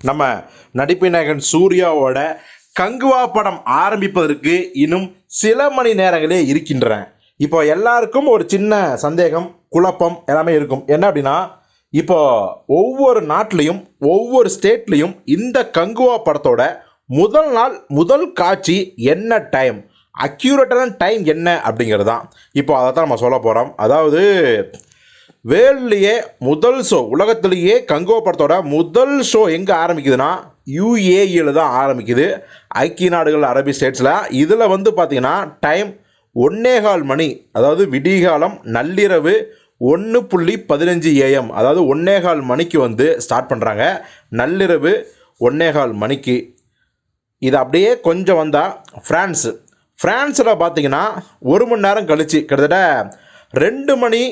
நம்ம நடிப்பு நாயகன் சூர்யாவோட கங்குவா படம் ஆரம்பிப்பதற்கு இன்னும் சில மணி நேரங்களே இருக்கின்றன. இப்போ எல்லாருக்கும் ஒரு சின்ன சந்தேகம் குழப்பம் எல்லாமே இருக்கும். என்ன அப்படின்னா இப்போ ஒவ்வொரு நாட்டிலையும் ஒவ்வொரு ஸ்டேட்லேயும் இந்த கங்குவா படத்தோட முதல் நாள் முதல் காட்சி என்ன டைம் அக்யூரேட்டான டைம் என்ன அப்படிங்கிறது தான். இப்போ அதை தான் நம்ம சொல்ல போகிறோம் அதாவது வேர்ல்ட்லேயே முதல் ஷோ உலகத்திலேயே கங்கோ படத்தோட முதல் ஷோ எங்கே ஆரம்பிக்குதுன்னா யூஏஇயில் தான் ஆரம்பிக்குது. ஐக்கிய நாடுகள் அரபி ஸ்டேட்ஸில் இதில் வந்து பார்த்திங்கன்னா டைம் ஒன்னேகால் மணி அதாவது விடிகாலம் நள்ளிரவு ஒன்று புள்ளி பதினஞ்சு ஏஎம் அதாவது ஒன்னேகால் மணிக்கு வந்து ஸ்டார்ட் பண்ணுறாங்க நள்ளிரவு ஒன்னேகால் மணிக்கு. இது அப்படியே கொஞ்சம் வந்தால் ஃப்ரான்ஸு ஃப்ரான்ஸில் பார்த்திங்கன்னா ஒரு மணி நேரம் கழித்து கிட்டத்தட்ட ரெண்டு மணி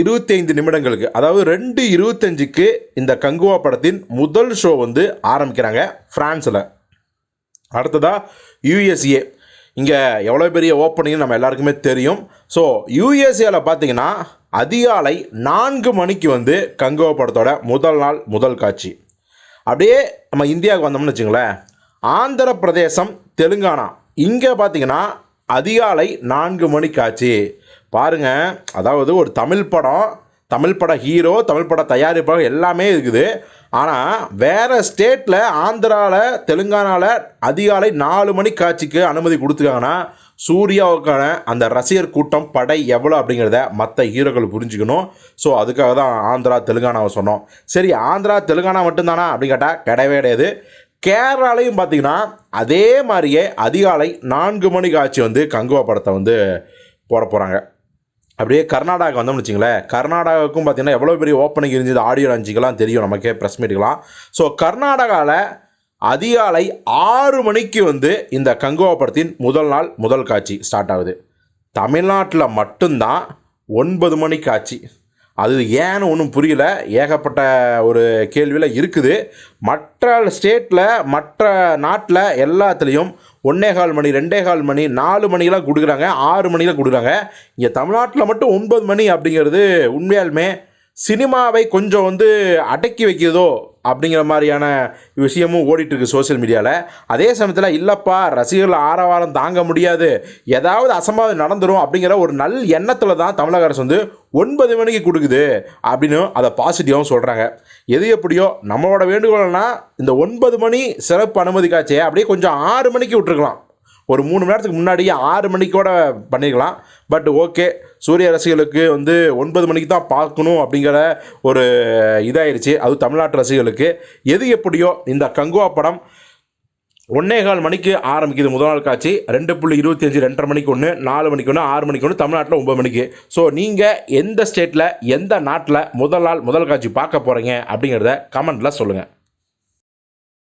இருபத்தைந்து நிமிடங்களுக்கு அதாவது ரெண்டு இருபத்தஞ்சுக்கு இந்த கங்குவா படத்தின் முதல் ஷோ வந்து ஆரம்பிக்கிறாங்க ஃப்ரான்ஸில் அடுத்ததாக யூஎஸ்ஏ இங்கே எவ்வளோ பெரிய ஓப்பனிங் நம்ம எல்லாருக்குமே தெரியும். ஸோ யூஎஸ்ஏவில் பார்த்தீங்கன்னா அதிகாலை நான்கு மணிக்கு வந்து கங்குவா படத்தோட முதல் நாள் முதல் காட்சி. அப்படியே நம்ம இந்தியாவுக்கு வந்தோம்னு வச்சுங்களேன். ஆந்திர பிரதேசம் தெலுங்கானா. இங்கே பார்த்தீங்கன்னா அதிகாலை நான்கு மணி காட்சி பாருங்க அதாவது ஒரு தமிழ் படம் தமிழ் பட ஹீரோ தமிழ் பட தயாரிப்பாளர் எல்லாமே இருக்குது. ஆனால் வேறு ஸ்டேட்டில் ஆந்திராவில் தெலுங்கானாவில் அதிகாலை நாலு மணி காட்சிக்கு அனுமதி கொடுத்துருக்காங்கன்னா சூர்யாவுக்கான அந்த ரசிகர் கூட்டம் படை எவ்வளோ அப்படிங்கிறத மற்ற ஹீரோக்கள் புரிஞ்சுக்கணும். ஸோ அதுக்காக தான் ஆந்திரா தெலுங்கானாவை சொன்னோம். சரி ஆந்திரா தெலுங்கானா மட்டும்தானா அப்படின்னு கேட்டால் கிடையவே கிடையாது. கேரளாலையும் பார்த்தீங்கன்னா அதே மாதிரியே அதிகாலை நான்கு மணி காட்சி வந்து கங்குவா படத்தை வந்து போட போகிறாங்க அப்படியே கர்நாடகா வந்தோம்னு வச்சுங்களேன். கர்நாடகாவுக்கும் பார்த்தீங்கன்னா எவ்வளோ பெரிய ஓப்பனிங் இருந்தது? ஆடியோ லான்ச்சுக்கெல்லாம் தெரியும் நமக்கே ப்ரெஸ் மீட்டுக்கலாம் ஸோ கர்நாடகாவில் அதிகாலை ஆறு மணிக்கு வந்து இந்த கங்குவா படத்தின் முதல் நாள் முதல் காட்சி ஸ்டார்ட் ஆகுது. தமிழ்நாட்டில் மட்டும்தான் ஒன்பது மணி காட்சி. அது ஏன்னு ஒன்றும் புரியல. ஏகப்பட்ட ஒரு கேள்வியில் இருக்குது. மற்ற ஸ்டேட்டில் மற்ற நாட்டில் எல்லாத்துலேயும் ஒன்னே கால் மணி ரெண்டே கால் மணி நாலு மணிலாம் கொடுக்குறாங்க ஆறு மணிலாம் கொடுக்குறாங்க. இங்கே தமிழ்நாட்டில் மட்டும் ஒன்பது மணி அப்படிங்கிறது உண்மையாலுமே சினிமாவை கொஞ்சம் வந்து அடக்கி வைக்கிறதோ அப்படிங்கிற மாதிரியான விஷயமும் ஓடிட்டுருக்கு சோசியல் சோஷியல் மீடியாவில் அதே சமயத்தில் இல்லைப்பா ரசிகர்கள் ஆரவாரம் தாங்க முடியாது. ஏதாவது அசம்பாவிதம் நடந்துடும் அப்படிங்கிற ஒரு நல் எண்ணத்தில் தான் தமிழக அரசு வந்து ஒன்பது மணிக்கு கொடுக்குது அப்படின்னு அதை பாசிட்டிவாகவும் சொல்கிறாங்க எது எப்படியோ நம்மளோட வேண்டுகோள்னா இந்த ஒன்பது மணி சிறப்பு அனுமதி காட்சியை அப்படியே கொஞ்சம் ஆறு மணிக்கு விட்டுருக்கலாம். ஒரு மூணு மணி நேரத்துக்கு முன்னாடியே ஆறு மணிக்கு கூட பண்ணிக்கலாம் பட் ஓகே சூரிய ரசிகர்களுக்கு வந்து ஒன்பது மணிக்கு தான் பார்க்கணும் அப்படிங்கிற ஒரு இதாயிருச்சு. அதுவும் தமிழ்நாட்டு ரசிகர்களுக்கு. எது எப்படியோ இந்த கங்குவா படம் ஒன்னே கால் மணிக்கு ஆரம்பிக்குது முதல் நாள் காட்சி. ரெண்டு புள்ளி இருபத்தி அஞ்சு ரெண்டரை மணிக்கு ஒன்று நாலு மணிக்கு ஒன்று ஆறு மணிக்கு ஒன்று தமிழ்நாட்டில் ஒம்பது மணிக்கு. ஸோ நீங்கள் எந்த ஸ்டேட்டில் எந்த நாட்டில் முதல் நாள் முதல் காட்சி பார்க்க போகிறீங்க அப்படிங்கிறத கமெண்ட்டில் சொல்லுங்கள்